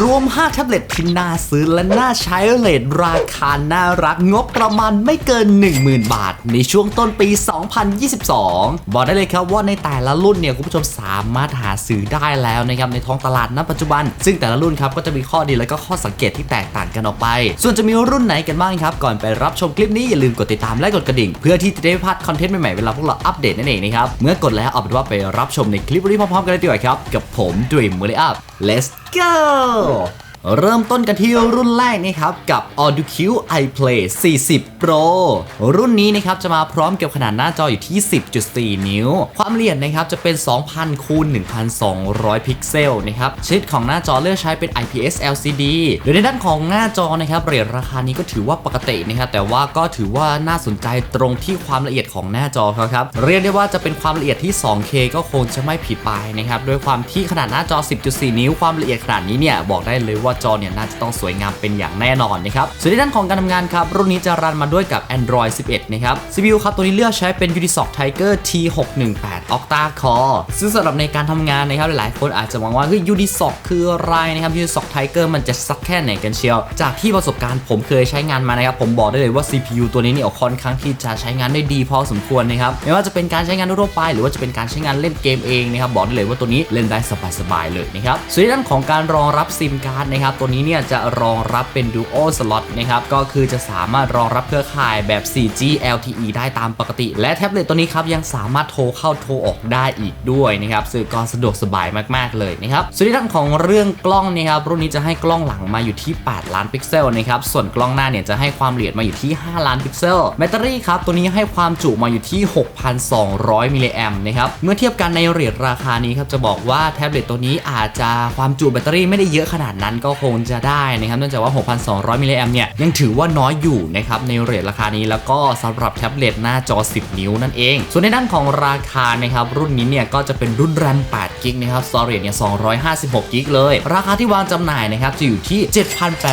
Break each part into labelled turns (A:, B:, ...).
A: รวม 5 แท็บเล็ตที่น่าซื้อและน่าใช้เลทราคาน่ารักงบประมาณไม่เกิน 10,000 บาท ในช่วงต้นปี 2022 บอกได้เลยครับว่าในแต่ละรุ่นเนี่ยคุณผู้ชมสามารถหาซื้อได้แล้วนะครับในท้องตลาดณปัจจุบัน ซึ่งแต่ละรุ่นครับก็จะมีข้อดีและก็ข้อสังเกตที่แตกต่างกันออกไป ส่วนจะมีรุ่นไหนกันบ้างครับ ก่อนไปรับชมคลิปนี้อย่าลืมกดติดตามและกดกระดิ่ง เพื่อที่จะได้ไม่พลาดคอนเทนต์ใหม่ๆเวลาพวกเราอัปเดตนั่นเองนะครับเมื่อกดแล้วเอาเป็นว่าไปรับชมในคลิปนี้พร้อมๆกันเลยดีกว่าครับกับผมด e ม m ม l ล Up let's go เริ่มต้นกันที่รุ่นแรกนะครับ กับ AudiQ iPlay 40 Pro รุ่นนี้นะครับจะมาพร้อมกับขนาดหน้าจออยู่ที่ 10.4 นิ้ว ความละเอียดนะครับจะเป็น 2,000คูณ1,200 พิกเซลนะครับชิดของหน้าจอเลือกใช้เป็น IPS LCD โดยในด้านของหน้าจอนะครับเรทราคานี้ก็ถือว่าปกตินะครับแต่ว่าก็ถือว่าน่าสนใจตรงที่ความละเอียดของหน้าจอเขาครับเรียกได้ว่าจะเป็นความละเอียดที่ 2K ก็คงจะไม่ผิดไปนะครับด้วยความที่ขนาดหน้าจอ 10.4 นิ้วความละเอียดขนาดนี้เนี่ยบอกได้เลยว่าจอเนี่ยน่าจะต้องสวยงามเป็นอย่างแน่นอนนะครับส่วนในด้านของการทำงานครับ รุ่นนี้จะรันมาด้วยกับ Android 11 นะครับ CPU ครับ ตัวนี้เลือกใช้เป็น Unisoc Tiger T618 Octa Core ซึ่งสำหรับในการทำงานนะครับ หลายคนอาจจะมองว่าเฮ้ย Unisoc คืออะไรนะครับ Unisoc Tiger มันจะสักแค่ไหนกันเชียว จากที่ประสบการณ์ผมเคยใช้งานมานะครับผมบอกได้เลยว่า CPU ตัวนี้เนี่ยค่อนข้างที่จะใช้งานได้ดีพอสมควรนะครับไม่ว่าจะเป็นการใช้งานทั่วไป หรือว่าจะเป็นการใช้งานเล่นเกมเองนะครับบอกได้เลยว่าตัวนี้เล่นได้สบายๆเลยนะครับส่วนในด้านของการรองรับซิมการ์ดนะครับตัวนี้เนี่ยจะรองรับเป็น Dual Slot นะครับก็คือจะสามารถรองรับเครือข่ายแบบ 4G LTE ได้ตามปกติ และแท็บเล็ตตัวนี้ครับยังสามารถโทรเข้าโทรออกได้อีกด้วยนะครับซึ่งก็สะดวกสบายมากๆเลยนะครับส่วนในด้านของเรื่องกล้องนะครับรุ่นนี้จะให้กล้องหลังมาอยู่ที่ 8 ล้านพิกเซลนะครับส่วนกล้องหน้าเนี่ยจะให้ความละเอียดมาอยู่ที่ 5 ล้านพิกเซลแบตเตอรี่ครับตัวนี้ให้ความจุมาอยู่ที่ 6,200มิลลิแอมนะครับเมื่อเทียบกันในเรทราคานี้ครับจะบอกว่าแท็บเล็ตตัวนี้อาจจะความจุแบตเตอรี่ไม่ได้เยอะขนาดนั้นก็คงจะได้นะครับเนื่องจากว่า 6,200 มิลลิแอมเนี่ยยังถือว่าน้อยอยู่นะครับในเรทราคานี้แล้วก็สำหรับแท็บเล็ตหน้าจอ 10 นิ้วนั่นเอง ส่วนในด้านของราคานะครับรุ่นนี้เนี่ยก็จะเป็นรุ่นแรม8กิกนะครับสตอเรจเนี่ย256กิกเลย ราคาที่วางจำหน่ายนะครับจะอยู่ที่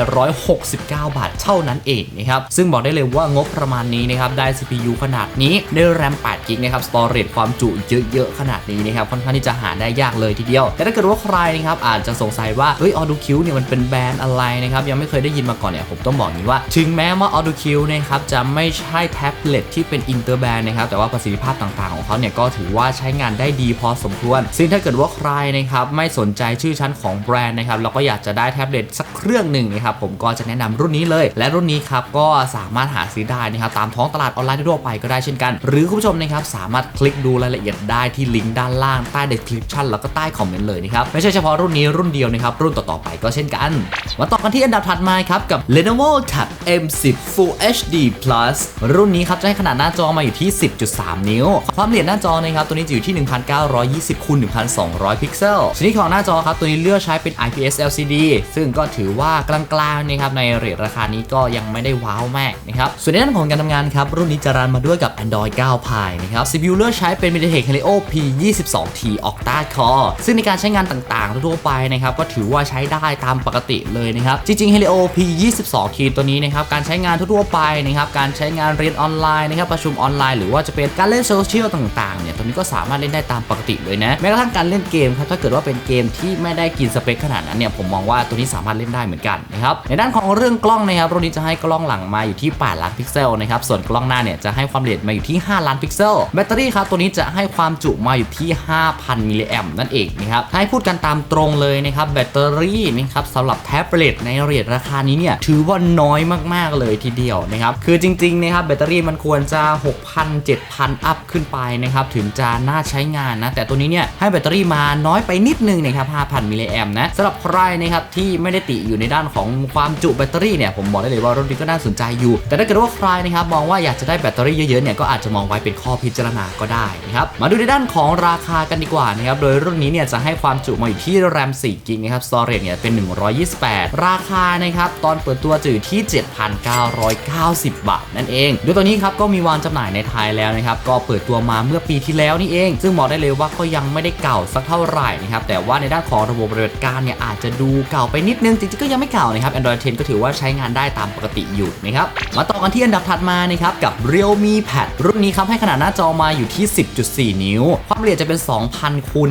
A: 7,869 บาทเท่านั้นเองนะครับซึ่งบอกได้เลยว่างบประมาณนี้นะครับได้ CPU ขนาดนี้ได้แรม8กิกนะครับสตอเรจความจุเยอะๆขนาดนี้นะครับค่อนข้างที่จะหาได้ยากเลยทีเดียว แต่ถ้าเกิดว่าใครนะครับอาจจะสงสัยว่าเฮ้ยออดูคิวเนี่ยมันเป็นแบรนด์อะไรนะครับ ยังไม่เคยได้ยินมาก่อนเนี่ย ผมต้องบอกอย่างนี้ว่า ถึงแม้ว่า Auto Q นะครับ จะไม่ใช่แท็บเล็ตที่เป็นอินเตอร์แบรนด์นะครับ แต่ว่าประสิทธิภาพต่างๆ ของเขาเนี่ยก็ถือว่าใช้งานได้ดีพอสมควร ซึ่งถ้าเกิดว่าใครนะครับไม่สนใจชื่อชั้นของแบรนด์นะครับแล้วก็อยากจะได้แท็บเล็ตสักเครื่องหนึ่งนะครับผมก็จะแนะนำรุ่นนี้เลย และรุ่นนี้ครับก็สามารถหาซื้อได้นะครับตามท้องตลาดออนไลน์ทั่วไปก็ได้เช่นกัน หรือคุณผู้ชมนะครับสามารถคลิกดูรายละเอียดได้ที่ลิงก์ด้านล่างใต้ description แล้วก็ใต้คอมเมนต์เลยนะครับไม่ใช่เฉพาะรุ่นนี้รุ่นเดียวนะครับรุ่นต่อๆไปก็เช่นกัน มาต่อกันที่อันดับถัดมาครับ กับ Lenovo Tab M10 Full HD Plus รุ่นนี้ครับจะให้ขนาดหน้าจอมาอยู่ที่ 10.3 นิ้ว ความละเอียดหน้าจอนะครับ ตัวนี้จะอยู่ที่ 1920คูณ1200 พิกเซล ชนิดของหน้าจอครับ ตัวนี้เลือกใช้เป็น IPS LCD ซึ่งก็ถือว่ากลางๆนะครับในเรทราคานี้ก็ยังไม่ได้ว้าวมากนะครับส่วนในด้านของการทำงานครับรุ่นนี้จะรันมาด้วยกับ Android 9 Pie นะครับ CPU เลือกใช้เป็น MediaTek Helio P22T Octa Core ซึ่งในการใช้งานต่างๆ ทั่วไปนะครับก็ถือว่าใช้ได้ตามปกติเลยนะครับ จริงๆ Helio P22T ตัวนี้นะครับ การใช้งานทั่วไปนะครับ การใช้งานเรียนออนไลน์นะครับ ประชุมออนไลน์หรือว่าจะเป็นการเล่นโซเชียลต่างๆ เนี่ย ตัวนี้ก็สามารถเล่นได้ตามปกติเลยนะ แม้กระทั่งการเล่นเกมครับ ถ้าเกิดว่าเป็นเกมที่ไม่ได้กินสเปคขนาดนั้นเนี่ย ผมมองว่าตัวนี้สามารถเล่นได้เหมือนกันนะครับ ในด้านของเรื่องกล้องนะครับ รุ่นนี้จะให้กล้องหลังมาอยู่ที่8ล้านพิกเซลนะครับ ส่วนกล้องหน้าเนี่ยจะให้ความละเอียดมาอยู่ที่ 5 ล้านพิกเซล แบตเตอรี่ครับตัวนี้จะให้ความจุมาอยู่ที่ 5,000 มิลลิแอมนั่นเองนะครับให้พูดกันตามตรงเลยนะครับแบตเตอรี่นะครับสำหรับแท็บเล็ตในเรทราคานี้เนี่ยถือว่าน้อยมากๆเลยทีเดียวนะครับคือจริงๆนะครับแบตเตอรี่มันควรจะ 6,000 7,000 อัพขึ้นไปนะครับถึงจะน่าใช้งานนะ แต่ตัวนี้เนี่ยให้แบตเตอรี่มาน้อยไปนิดนึงนะครับ 5,000 มิลลิแอมนะสำหรับใครนะครับที่ไม่ได้ติอยู่ในด้านของความจุแบตเตอรี่เนี่ยผมบอกได้เลยว่ารถนี้ก็น่าสนใจอยู่ แต่ถ้าเกิดว่าใครนะครับมองว่าอยากจะได้แบตเตอรี่เยอะๆเนี่ยก็อาจจะมองไว้เป็นข้อพิจารณาก็ได้นะครับมาดูในด้านของราคากันดีกว่านะครับโดยรุ่นนี้เนี่ยจะให้ความจุมาอยู่ที่แรม4กิกนะครับสตอเรจเนี่ยเป็น128 ราคานะครับตอนเปิดตัวจะอยู่ที่ 7,990 บาทนั่นเองโดยตัวนี้ครับก็มีวางจำหน่ายในไทยแล้วนะครับก็เปิดตัวมาเมื่อปีที่แล้วนี่เอง ซึ่งบอกได้เลยว่าก็ยังไม่ได้เก่าสักเท่าไหร่นะครับแต่ว่าในด้านของระบบปฏิบัติการเนี่ยอาจจะดูเก่าไปนิดนึงจริงๆก็ยังไม่เก่านะครับ Android 10 ก็ถือว่าใช้งานได้ตามปกติอยู่นะครับมาต่อกันที่อันดับถัดมานะครับกับ Realme Pad รุ่นนี้ครับให้ขนาดหน้าจอมาอยู่ที่ 10.4 นิ้ว ความละเอียดจะเป็น 2,000คูณ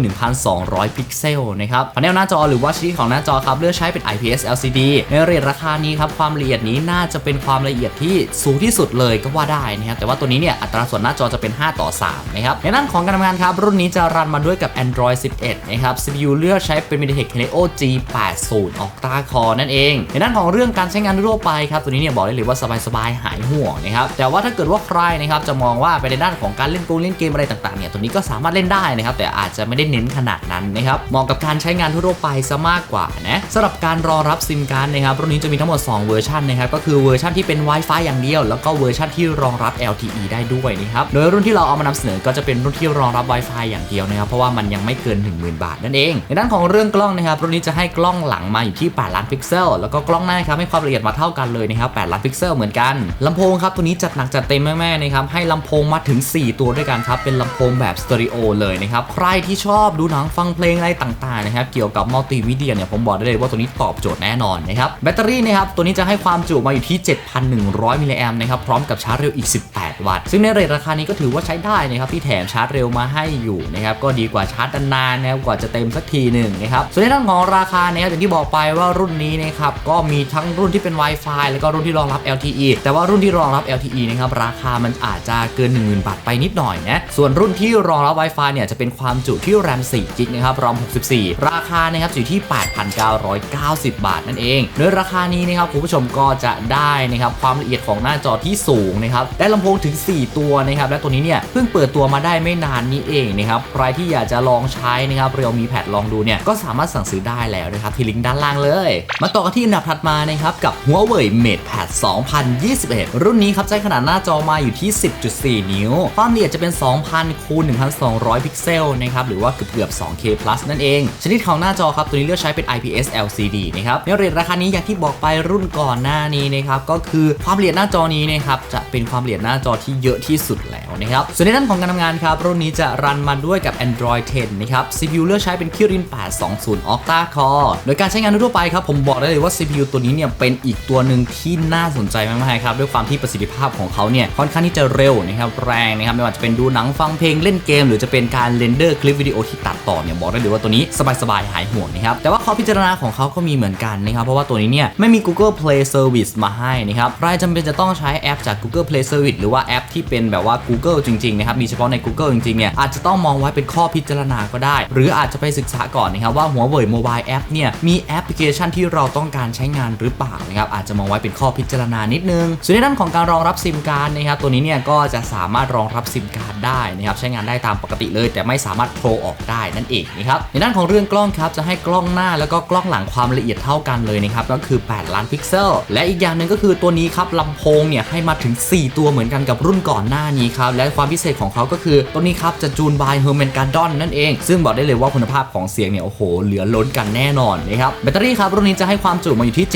A: 1,200 พิกเซลนะครับพาเนหน้าจอหรือว่าชนิดของหน้าจอครับเลือกใช้เป็น IPS LCD ในเรทราคานี้ครับความละเอียดนี้น่าจะเป็นความละเอียดที่สูงที่สุดเลยก็ว่าได้นะครับแต่ว่าตัวนี้เนี่ยอัตราส่วนหน้าจอจะเป็น 5 ต่อ 3 นะครับในด้านของการทำงานครับ รุ่นนี้จะรันมาด้วยกับ Android 11 นะครับ CPU เลือกใช้เป็น MediaTek Helio G80 Octa Core นั่นเอง ในด้านของเรื่องการใช้งานทั่วไปครับตัวนี้เนี่ยบอกได้เลยว่าสบายๆหายห่วงนะครับแต่ว่าถ้าเกิดว่าใครนะครับจะมองว่าไปในด้านของการเล่นเกมเล่นเกมอะไรต่างๆเนี่ยตัวนี้ก็สามารถเล่นได้นะครับแต่อาจจะไม่ได้เน้นขนาดนั้นนะครับเหมาะกับการใช้งานทั่วไปซะมากกว่านะสำหรับการรองรับซิมการ์ดนะครับรุ่นนี้จะมีทั้งหมด 2 เวอร์ชันนะครับก็คือเวอร์ชันที่เป็น Wi-Fi อย่างเดียว แล้วก็เวอร์ชันที่รองรับ LTE ได้ด้วยนะครับโดยรุ่นที่เราเอามานำเสนอก็จะเป็นรุ่นที่รองรับ Wi-Fi อย่างเดียวนะครับเพราะว่ามันยังไม่เกิน 10,000 บาทนั่นเองในด้านของเรื่องกล้องนะครับรุ่นนี้จะให้กล้องหลังมาอยู่ที่8ล้านพิกเซลแล้วก็กล้องหน้าครับให้ความละเอียดมาเท่ากันเลยนะครับ8ล้านพิกเซลเหมือนกันลำโพงครับตัวนี้จัดหนักจัดเต็มแม่ๆนะครับให้ลำโพงมาถึง 4 ตัวด้วยกันครับเป็นลำโพงแบบสเตอริโอเลยนะครับใครที่ชอบดูหนังฟังเพลงอะไรต่างๆนะครับเกี่ยวกับมัลติมีเดียเนี่ยผมบอกได้เลยว่าตัวนี้ตอบโจทย์แน่นอนนะครับแบตเตอรี่นะครับตัวนี้จะให้ความจุมาอยู่ที่ 7,100 มิลลิแอมนะครับพร้อมกับชาร์จเร็วอีก 18 วัตต์ ซึ่งในเรทราคานี้ก็ถือว่าใช้ได้นะครับที่แถมชาร์จเร็วมาให้อยู่นะครับก็ดีกว่าชาร์จนานๆนะครับกว่าจะเต็มสักทีหนึ่งนะครับส่วนในด้านของราคานะครับอย่างที่บอกไปว่ารุ่นนี้นะครับก็มีทั้งรุ่นที่เป็น Wi-Fi แล้วก็รุ่นที่รองรับ LTE แต่ว่ารุ่นที่รองรับ LTE นะครับราคามันอาจจะเกิน 10,000 บาทไปนิดหน่อยนะส่วนรุ่นที่รองรับ Wi-Fi เนี่ยจะเป็นความจุที่ RAM 4 g b นะครับ ROM 64 ราคานะครับอยู่ที่90 บาทนั่นเองโดยราคานี้นะครับคุณผู้ชมก็จะได้นะครับความละเอียดของหน้าจอที่สูงนะครับได้ลำโพงถึง 4 ตัวนะครับและตัวนี้เนี่ยเพิ่งเปิดตัวมาได้ไม่นานนี้เองนะครับใครที่อยากจะลองใช้นะครับเรียวมีแพดลองดูเนี่ยก็สามารถสั่งซื้อได้แล้วนะครับที่ลิงก์ด้านล่างเลย มาต่อกันที่อันดับถัดมานะครับกับ Huawei MatePad 2021 รุ่นนี้ครับใช้ขนาดหน้าจอมาอยู่ที่ 10.4 นิ้ว ความละเอียดจะเป็น 2,000คูณ1,200 พิกเซลนะครับหรือว่าเกือบเกือบ 2K plus นั่นเอง ชนิดของหน้าจอครับตัวนี้เลือกใช้เป็น IPS LCD นะครับในเรทราคานี้อย่างที่บอกไปรุ่นก่อนหน้านี้นะครับก็คือความละเอียดหน้าจอนี้นะครับจะเป็นความละเอียดหน้าจอที่เยอะที่สุดแล้วนะครับส่วนในด้านของการทำงานครับรุ่นนี้จะรันมาด้วยกับ Android 10 นะครับ CPU เลือกใช้เป็น Kirin 820 Octa Core โดยการใช้งานทั่วไปครับผมบอกได้เลยว่า CPU ตัวนี้เนี่ยเป็นอีกตัวหนึ่งที่น่าสนใจมากๆครับด้วยความที่ประสิทธิภาพของเขาเนี่ยค่อนข้างที่จะเร็วนะครับแรงนะครับไม่ว่าจะเป็นดูหนังฟังเพลงเล่นเกม หรือจะเป็นการเรนเดอร์คลิปวิดีโอที่ตัดต่อเนี่ยบอกได้เลยว่าตัวนี้สบายๆหายห่วงนะครับแต่ว่าข้อพิจารณาของเขาก็มีเหมือนกันนะครับ เพราะว่าตัวนี้เนี่ยไม่มี Google Play Service มาให้นะครับใครจำเป็นจะต้องใช้แอปจาก Google Play Service หรือว่าแอปที่เป็นแบบว่า Google จริงๆนะครับมีเฉพาะใน Google จริงๆเนี่ยอาจจะต้องมองไว้เป็นข้อพิจารณาก็ได้ หรืออาจจะไปศึกษาก่อนนะครับว่าหัวเว่ยโมบายแอปเนี่ยมีแอปพลิเคชันที่เราต้องการใช้งานหรือเปล่านะครับอาจจะมองไว้เป็นข้อพิจารณานิดนึง ส่วนในด้านของการรองรับซิมการ์ดนะครับตัวนี้เนี่ยก็จะสามารถรองรับซิมการ์ดได้นะครับใช้งานได้ตามปกติเลย แต่ไม่สามารถโทรออกได้นั่นเองนะครับในด้านของเรื่องกล้องครับจะให้กล้องหน้าแล้วก็กล้องหลังความละเอียดเท่ากันเลยนะครับก็คือ 8 ล้านพิกเซล และอีกอย่างหนึ่งก็คือตัวนี้ครับลำโพงเนี่ยให้มาถึง 4 ตัวเหมือนกันกับรุ่นก่อนหน้านี้ครับและความพิเศษของเขาก็คือตัวนี้ครับจะจูนบายเฮอร์แมนการ์ดอนนั่นเอง ซึ่งบอกได้เลยว่าคุณภาพของเสียงเนี่ยโอ้โหเหลือล้นกันแน่นอนนะครับแบตเตอรี่ครับรุ่นนี้จะให้ความจุมาอยู่ที่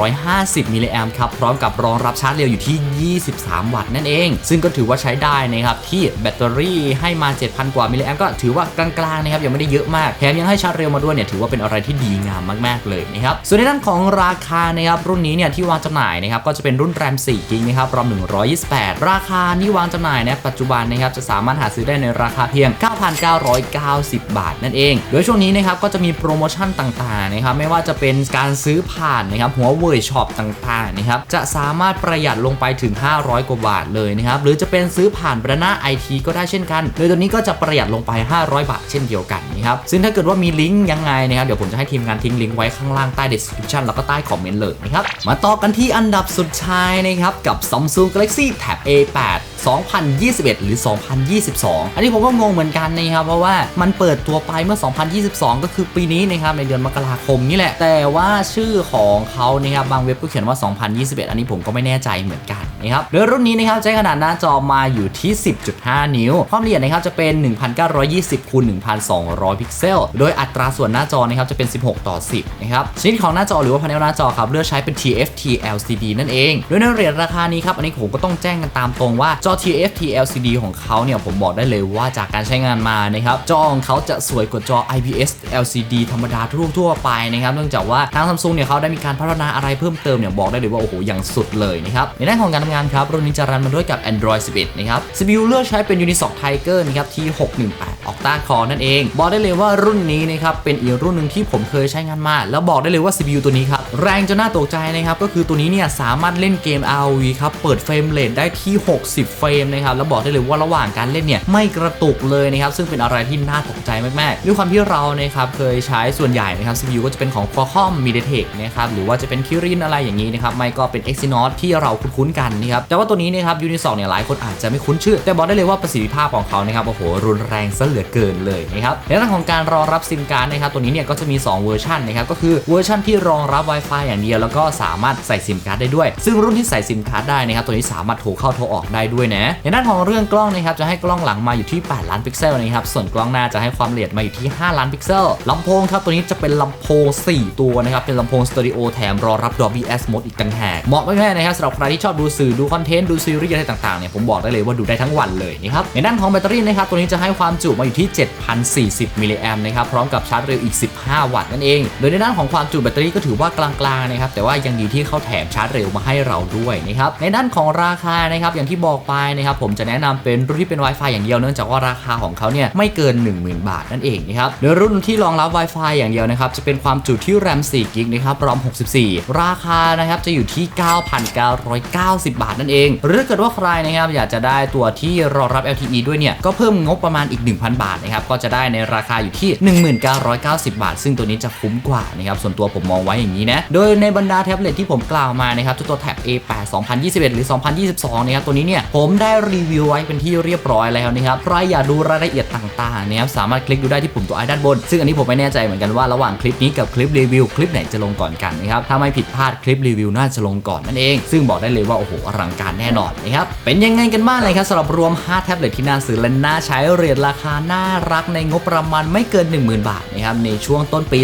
A: 7,250 มิลลิแอมป์ครับพร้อมกับรองรับชาร์จเร็วอยู่ที่ 23 วัตต์นั่นเอง ซึ่งก็ถือว่าใช้ได้นะครับที่แบตเตอรี่ให้มา 7,000 กว่ามิลลิแอมก็ถือว่ากลางๆนะครับยังไม่ได้เยอะมากแถมยังให้ชาร์จเร็วมาด้วยเนี่ยถือว่าเป็นอะไรที่ดีงามมากๆเลยนะครับส่วนในด้านของราคานะครับรุ่นนี้เนี่ยที่วางจำหน่ายนะครับก็จะเป็นรุ่นแรม4กิกนะครับรอม128 ราคานี่วางจำหน่ายนะปัจจุบันนะครับจะสามารถหาซื้อได้ในราคาเพียง 9,990 บาทนั่นเอง โดยช่วงนี้นะครับก็จะมีโปรโมชั่นต่างๆนะครับไม่ว่าจะเป็นการซื้อผ่านนะครับหัวเว่ยช็อปต่างๆนะครับจะสามารถประหยัดลงไปถึง 500 กว่าบาทเลยนะครับหรือจะเป็นซื้อผ่านบรณาไอทีก็ได้เช่นกัน โดยตัวนี้ก็จะประหยัดลงไป 500 บาทเช่นเดียวกันนะครับซึ่งถ้าเกิดว่ามีลิงก์ยังไงนะครับเดี๋ยวผมจะให้ทีมงานทิ้งลิงก์ไว้ข้างล่างใต้ description แล้วก็ใต้คอมเมนต์เลยนะครับ มาต่อกันที่อันดับสุดท้ายนะครับ กับ Samsung Galaxy Tab A8 2021 หรือ 2022 อันนี้ผมก็งงเหมือนกันนะครับ เพราะว่ามันเปิดตัวไปเมื่อ 2022 ก็คือปีนี้นะครับ ในเดือนมกราคมนี่แหละ แต่ว่าชื่อของเขานะครับบางเว็บก็เขียนว่า 2021 อันนี้ผมก็ไม่แน่ใจเหมือนกัน นะครับโดยรุ่นนี้นะครับใช้ขนาดหน้าจอมาอยู่ที่ 10.5 นิ้ว ความละเอียดนะครับจะเป็น 1920คูณ1200 พิกเซล โดยอัตราส่วนหน้าจอนะครับจะเป็น 16 ต่อ 10 นะครับชนิดของหน้าจอหรือว่าพาเนลหน้าจอครับเลือกใช้เป็น TFT LCD นั่นเองโดยในเรทราคานี้ครับอันนี้ผมก็ต้องแจ้งกันตามตรงว่าจอ TFT LCD ของเขาเนี่ยผมบอกได้เลยว่าจากการใช้งานมานะครับจอของเขาจะสวยกว่าจอ IPS LCD ธรรมดาทั่วๆไปนะครับเนื่องจากว่าทางซัมซุงเนี่ยเขาได้มีการพัฒนาอะไรเพิ่มเติมเนี่ยบอกได้เลยว่าโอ้โหอย่างสุดเลยนะครับในด้านของการำงานครับ รุ่นนี้จะรันมาด้วยกับ Android 11 นะครับ CPU เลือกใช้เป็น Unisoc Tiger นะครับ T618 Octa Core นั่นเอง บอกได้เลยว่ารุ่นนี้นะครับเป็นอีกรุ่นหนึ่งที่ผมเคยใช้งานมา แล้วบอกได้เลยว่า CPU ตัวนี้ครับแรงจนน่าตกใจนะครับก็คือตัวนี้เนี่ยสามารถเล่นเกม ROV ครับเปิดเฟรมเรทได้ที่ 60 เฟรมนะครับแล้วบอกได้เลยว่าระหว่างการเล่นเนี่ยไม่กระตุกเลยนะครับซึ่งเป็นอะไรที่น่าตกใจมากๆด้วยความที่เรานะครับเคยใช้ส่วนใหญ่นะครับ CPU ก็จะเป็นของ Qualcomm MediaTek นะครับหรือว่าจะเป็น Kirin อะไรอย่างนี้นะครับไม่ก็เป็น Exynos ที่เราคุ้นๆกันนะครับแต่ว่าตัวนี้นะครับ Unisoc เนี่ยหลายคนอาจจะไม่คุ้นชื่อ แต่บอกได้เลยว่าประสิทธิภาพของเขานะครับโอ้โหรุนแรงซะเหลือเกินเลยนะครับในเรื่องของการรองรับซิมการ์ดนะครับตัวนี้เนี่ยก็จะมี 2 เวอร์ชันนะครับก็คือเวอร์ชันที่รองรับ Wi-Fi อย่างเดียวแล้วก็สามารถใส่ซิมการ์ดได้ด้วย ซึ่งรุ่นที่ใส่ซิมการ์ดได้นะครับตัวนี้สามารถโทรเข้าโทรออกได้ด้วยนะในด้านของเรื่องกล้องนะครับจะให้กล้องหลังมาอยู่ที่ 8 ล้านพิกเซลนะครับส่วนกล้องหน้าจะให้ความละเอียดมาอยู่ที่ 5 ล้านพิกเซลลำโพงครับตัวนี้จะเป็นลำโพง 4 ตัวนะครับเป็นลำโพงสเตอริโอแถมรองรับ Dolby Atmos อีกต่างหากเหมาะมากๆนะครับสำหรับใครที่ชอบดูสื่อดูคอนเทนต์ดูซีรีส์อะไรต่างๆเนี่ยผมบอกได้เลยว่าดูได้ทั้งวันเลยนะครับในด้านของแบตเตอรี่นะครับตัวนี้จะให้ความจุมาอยู่ที่ 7,040มิลลิแอมป์นะครับพร้อมกับชาร์จเร็วอีก 15 วัตต์นั่นเอง โดยในด้านของความจุแบตเตอรี่ก็ถือว่ากลางๆนะครับแต่ว่ายังดีที่เขาแถมชาร์จเร็วมาให้เราด้วยนะครับในด้านของราคานะครับอย่างที่บอกไปนะครับผมจะแนะนำเป็นรุ่นที่เป็น Wi-Fi อย่างเดียวเนื่องจากว่าราคาของเขาเนี่ยไม่เกิน 10,000 บาทนั่นเองนะครับโดยรุ่นที่รองรับ Wi-Fi อย่างเดียวนะครับจะเป็นความจุที่ RAM 4กิกนะครับรอม64 ราคานะครับจะอยู่ที่ 9,990บาทนั่นเอง หรือถ้าเกิดว่าใครนะครับอยากจะได้ตัวที่รองรับ LTE ด้วยเนี่ยก็เพิ่มงบประมาณอีก 1,000 บาทนะครับก็จะได้ในราคาอยู่ที่ 1990 บาท ซึ่งตัวนี้จะคุ้มกว่านะครับส่วนตัวผมมองไว้อย่างนี้นะโดยในบรรดาแท็บเล็ตที่ผมกล่าวมานะครับเจ้าตัว Tab A8 2021 หรือ 2022นะครับตัวนี้เนี่ยผมได้รีวิวไว้เป็นที่เรียบร้อยแล้วนะครับใครอยากดูรายละเอียดต่างๆนะครับสามารถคลิกดูได้ที่ปุ่มตัวไอด้านบน ซึ่งอันนี้ผมไม่แน่ใจเหมือนกันว่าระหว่างคลิปนี้กับคลิปรีวิวคลิปไหนจะลงก่อนกันนะครับถ้าไม่ผิดพลาดคลิปรีวิวน่าจะลงก่อนนั่นเอง ซึ่งบอกได้เลยว่าโอ้โหอลังการแน่นอนนะครับ เป็นยังไงกันบ้างเลยครับสำหรับรวม 5 แท็บเล็ตที่น่าซื้อและน่าใช้เรียนราคาน่ารักในงบประมาณไม่เกิน 10,000 บาทนะครับในช่วงต้นปี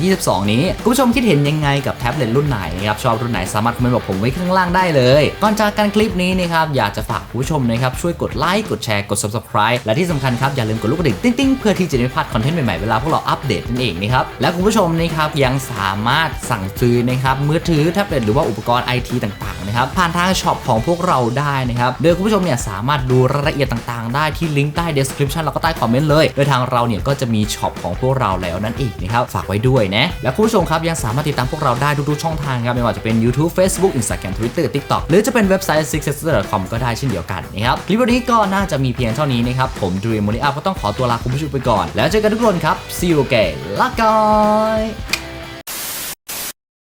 A: 2022 นี้คุณผู้ชมคิดเห็นยังไงกับแท็บเล็ตรุ่นไหนนะครับชอบรุ่นไหนสามารถคอมเมนต์บอกผมไว้ข้างล่างได้เลยก่อนจากการคลิปนี้นะครับอยากจะฝากผู้ชมนะครับช่วยกดไลค์กดแชร์กด subscribe และที่สำคัญครับอย่าลืมกดลูกกระดิ่งติ๊งๆเพื่อที่จะไม่พลาดคอนเทนต์ใหม่ๆเวลาพวกเราอัปเดตนั่นเองนะครับและคุณผู้ชมนะครับยังสามารถสั่งซื้อนะครับมือถือแท็บเล็ตหรือว่าอุปกรณ์ไอทีต่างๆนะครับผ่านทางชอปของพวกเราได้นะครับ โดยคุณผู้ชมเนี่ยสามารถดูรายละเอียดต่างๆ ได้ที่ลิงก์ใต้ description แล้วก็ใต้คอมเมนต์เลย โดยทางเราเนี่ยก็จะมีช็อปของพวกเราแล้วนั่นเองนะครับ ฝากไว้ด้วยนะ และคุณผู้ชมครับยังสามารถติดตามพวกเราได้ทุกๆช่องทางครับไม่ว่าจะเป็น YouTube Facebook Instagram Twitter TikTok หรือจะเป็นเว็บไซต์ sixsestor.com ก็ได้เช่นเดียวกันนะครับคลิปวันนี้ก็น่าจะมีเพียงเท่านี้นะครับผมจูเรียนโมนิอาก็ต้องขอตัวลาคุณผู้ชมไปก่อน แล้วเจอกันทุกคนครับ see you again ลาก่อย